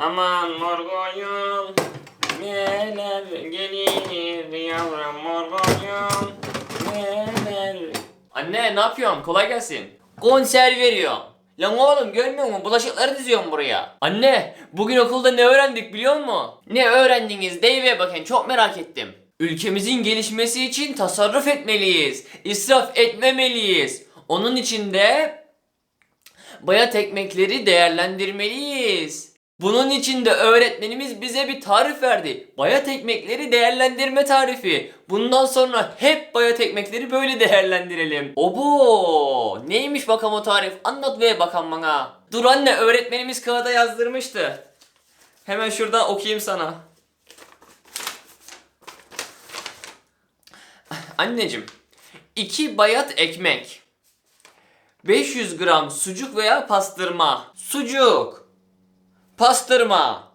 Aman morgoyum neler gelir yavrum morgoyum neler. Anne ne yapıyorsun? Kolay gelsin. Konser veriyorum. Lan oğlum görmüyor musun? Bulaşıkları diziyorum buraya. Anne bugün okulda ne öğrendik biliyor musun? Ne öğrendiniz? Deyiver bakın çok merak ettim. Ülkemizin gelişmesi için tasarruf etmeliyiz israf etmemeliyiz. Onun için de bayat ekmekleri değerlendirmeliyiz. Bunun için de öğretmenimiz bize bir tarif verdi. Bayat ekmekleri değerlendirme tarifi. Bundan sonra hep bayat ekmekleri böyle değerlendirelim. Obo! Neymiş bakalım o tarif? Anlat ve bakalım bana. Dur anne öğretmenimiz kağıda yazdırmıştı. Hemen şuradan okuyayım sana. Anneciğim, iki bayat ekmek. 500 gram sucuk veya pastırma. Sucuk. Pastırma.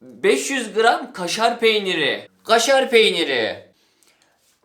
500 gram kaşar peyniri. Kaşar peyniri.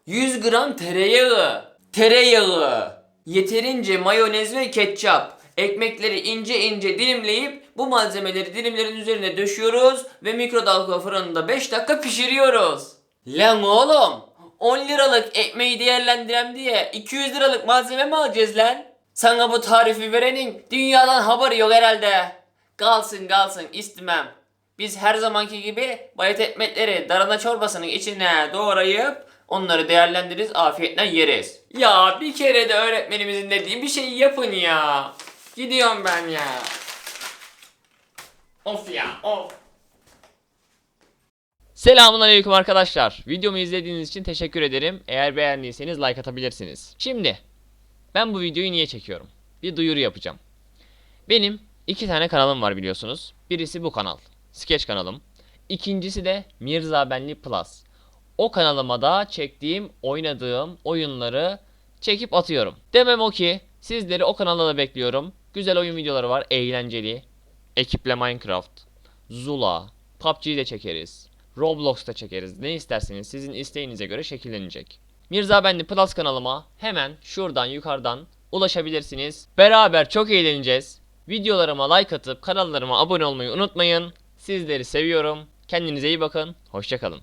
100 gram tereyağı. Tereyağı. Yeterince mayonez ve ketçap. Ekmekleri ince ince dilimleyip bu malzemeleri dilimlerin üzerine döşüyoruz ve mikrodalga fırında 5 dakika pişiriyoruz. Lan oğlum 10 liralık ekmeği değerlendirem diye 200 liralık malzeme mi alacağız lan? Sana bu tarifi verenin dünyadan haberi yok herhalde. Kalsın kalsın istemem. Biz her zamanki gibi bayat ekmekleri darana çorbasının içine doğrayıp onları değerlendiririz afiyetle yeriz. Ya bir kere de öğretmenimizin dediği bir şeyi yapın ya. Gidiyorum ben ya. Of ya of. Selamun aleyküm arkadaşlar. Videomu izlediğiniz için teşekkür ederim. Eğer beğendiyseniz like atabilirsiniz. Şimdi ben bu videoyu niye çekiyorum? Bir duyuru yapacağım. Benim iki tane kanalım var biliyorsunuz. Birisi bu kanal. Sketch kanalım. İkincisi de Mirza Benli Plus. O kanalıma da çektiğim, oynadığım oyunları çekip atıyorum. Demem o ki sizleri o kanalda da bekliyorum. Güzel oyun videoları var, eğlenceli. Ekiple Minecraft, Zula, PUBG'yi de çekeriz. Roblox'ta çekeriz. Ne isterseniz sizin isteğinize göre şekillenecek. Mirza Benli Plus kanalıma hemen şuradan yukarıdan ulaşabilirsiniz. Beraber çok eğleneceğiz. Videolarıma like atıp kanallarıma abone olmayı unutmayın. Sizleri seviyorum. Kendinize iyi bakın. Hoşçakalın.